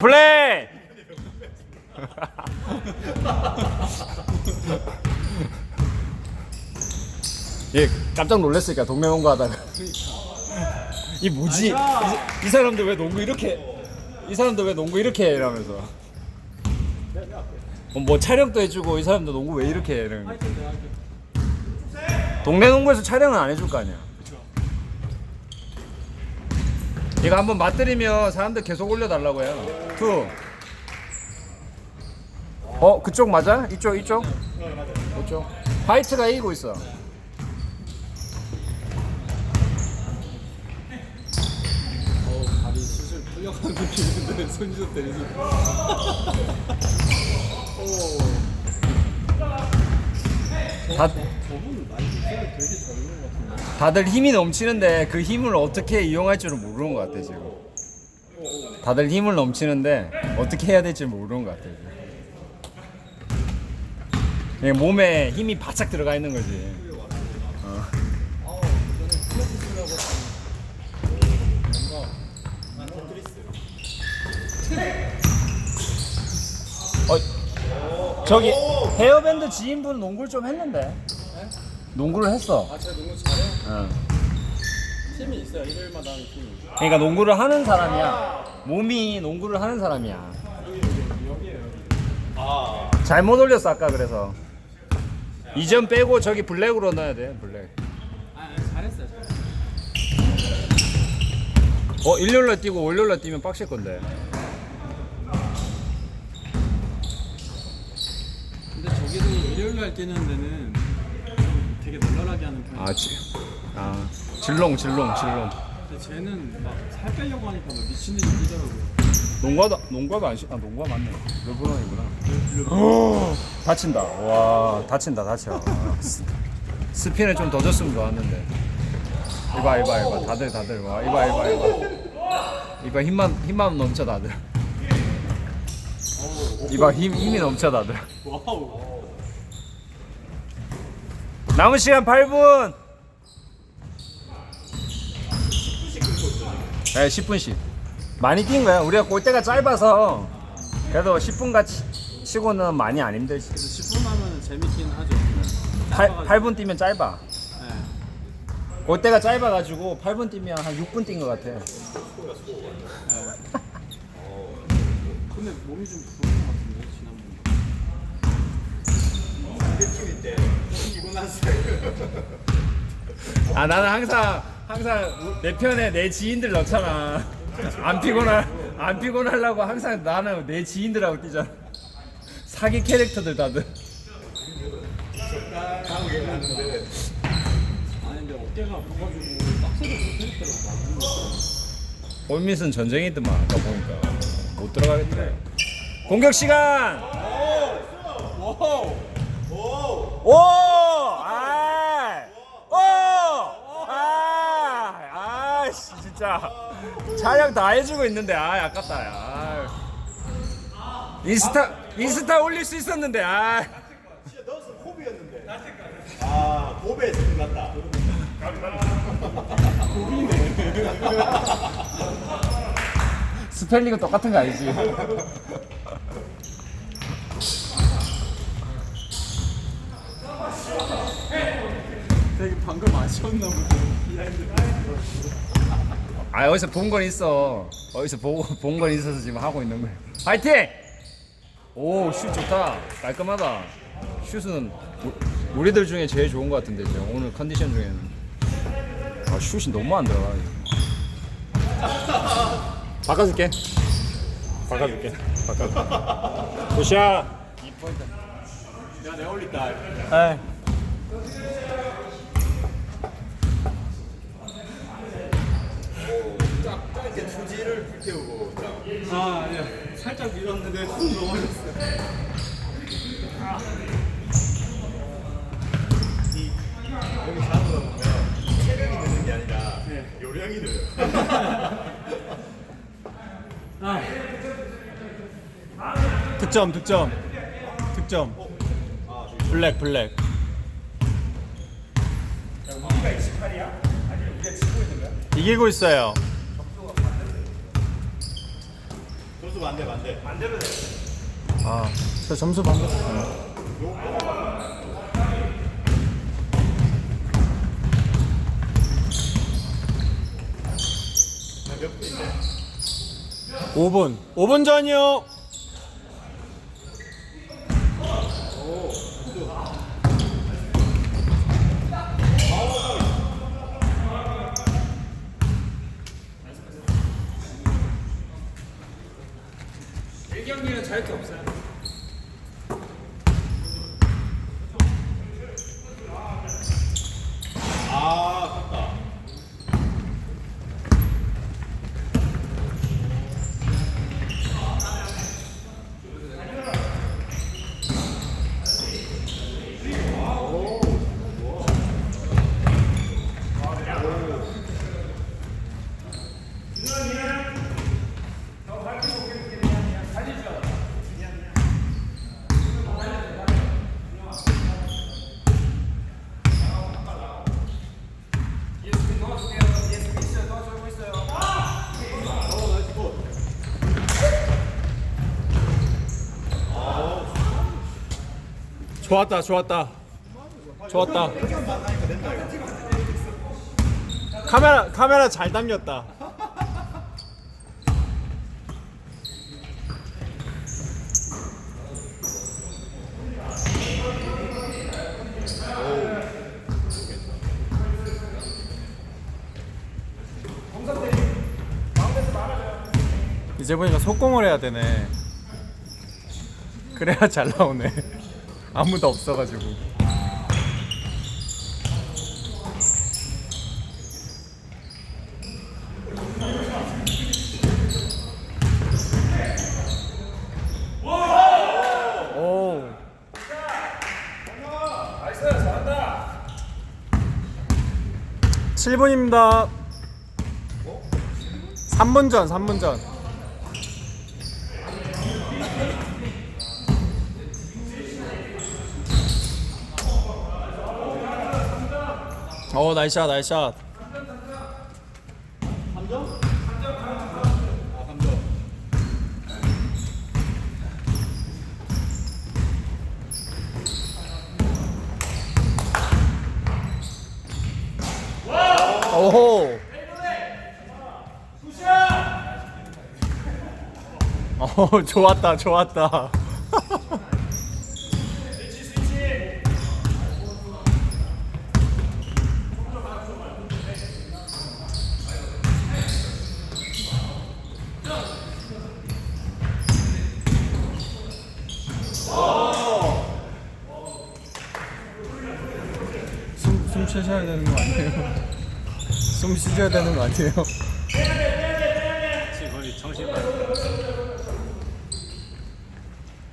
플레이! 예, 깜짝 놀랐으니까 동네 농구 하다가. 이 뭐지? 이, 이 사람들 왜 농구 이렇게 이 사람들 왜 농구 이렇게 해? 이러면서. 어, 뭐 촬영도 해주고 이 사람들 농구 왜 이렇게 해? 이러는 거. 동네 농구에서 촬영은 안 해줄 거 아니야 이거 한번 맞들이면 사람들 계속 올려달라고 해요 투 어? 그쪽 맞아? 이쪽 이쪽? 이쪽 화이트가 이기고 있어 어, 슬슬 풀려가는 느낌인데 손지도 때리지. 다, 같은데. 다들 힘이 넘치는데 그 힘을 어떻게 이용할 줄을 모르는 것 같아 지금. 다들 힘을 넘치는데 어떻게 해야 될지 모르는 것 같아 지금. 그냥 몸에 힘이 바짝 들어가 있는 거지. 어, 저기 헤어밴드 지인분 농구를 좀 했는데 농구를 했어 아, 제가 농구 잘해요. 응. 팀이 있어요. 일요일마다 하는 팀이. 그러니까 농구를 하는 사람이야. 몸이 농구를 하는 사람이야. 잘못 올렸어 아까 그래서. 이 점 빼고 저기 블랙으로 넣어야 돼 블랙. 아, 아, 잘했어요. 잘했어요. 어 일요일날 뛰고 월요일날 뛰면 빡실 건데. 근데 저기도 일요일 날 뛰는 데는 좀 되게 널널하게 하는 편이에요. 아 지, 아 질롱 질롱 질롱. 근데 쟤는 막 살 빼려고 하니까 막 미친 듯이 뛰더라고요. 농구도 농구도 안 시. 아 농구가 맞네. 르브론이구나. 어, 다친다. 와 다친다 다쳐. 아, 스- 스피는 좀 더 줬으면 좋았는데. 이봐 이봐 이봐 다들 다들 와 이봐 이봐 이봐. 이봐 힘만 힘만 넘쳐 다들. 이봐 힘 힘이 넘쳐 다들. 와우. 남은 시간 8분. 네, 10분씩. 많이 뛴 거야. 우리가 골대가 짧아서 그래도 10분 같이 치고는 많이 안 힘들지. 그래서 10분 하면 재밌긴 하죠. 8, 8분 뛰면 짧아. 네. 골대가 짧아가지고 8분 뛰면 한 6분 뛴 것 같아. 근데 몸이 좀 부은 것 같은데 지난번. 아 나는 항상 항상 내 편에 내 지인들 넣잖아. 안 피곤할 안 피곤하려고 항상 나는 내 지인들하고 뛰잖아. 사기 캐릭터들 다들. 아니 근데 어깨가 아파가지고 박스를 못 때렸더라고. 올밋은 전쟁이더만 아까 보니까 못 들어가겠더라. 공격 시간. 오! 아! 오! 아! 아씨 진짜 촬영 다 해주고 있는데 아 아깝다 야. 인스타 인스타 올릴 수 있었는데 아. 진짜 넣었으면 호비였는데. 아, 고베 지금 같다. 스펠링은 똑같은 거 알지? 되게 아쉬웠나 보다. 아 어디서 본 건 있어. 어디서 보고 본 건 있어서 지금 하고 있는 거야. 파이팅! 오, 슛 좋다. 깔끔하다. 슛은 우- 우리들 중에 제일 좋은 것 같은데 지금 오늘 컨디션 중에는. 아, 슛이 너무 안 들어가. 바꿔줄게. 바꿔줄게. 바꿔. 굿샷. 내가 내 올린다. 에이. 딱, 딱 이렇게 투지를 불 태우고. 딱. 아 아니야. 살짝 밀었는데 손 넘어졌어요. 여기 샷으로 보면 체력이 느는 게 아니라 요령이 늘어요. 아. 득점 득점 득점. 블랙 블랙. 이기고 있어요. 점수 반대 반대. 반대로 돼. 아, 저 점수 반대. 몇 분인데? 5분 5분 전이요 경기는 잘게 없어요. 아, 아깝다. 좋았다 좋았다. 좋았다. 카메라 카메라 잘 당겼다. 이제 보니까 속공을 해야 되네. 그래야 잘 나오네 아무도 없어가지고 오 나이스, 잘한다. 7분입니다 3분 전 3분 전 오 나이스샷 나이스샷. 오호. 어 좋았다 좋았다 숨, 숨 쉬셔야 되는 거 아니에요? 숨 쉬셔야 되는 거 아니에요? 지금 거의 정신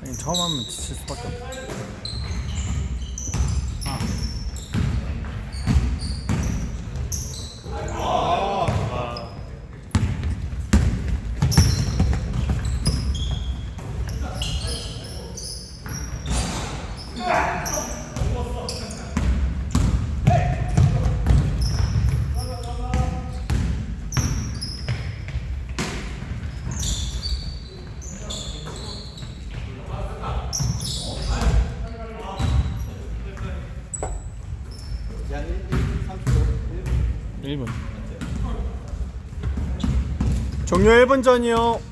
아니, 처음 하면 지칠 수밖에 없어. 한 1분 30초. 1분. 종료 1분 전이요.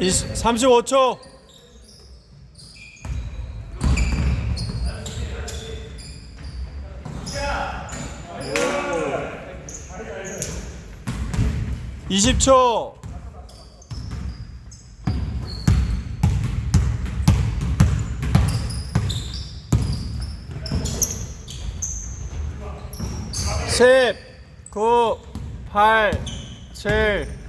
35초. 이십 초. 십, 구, 팔, 칠,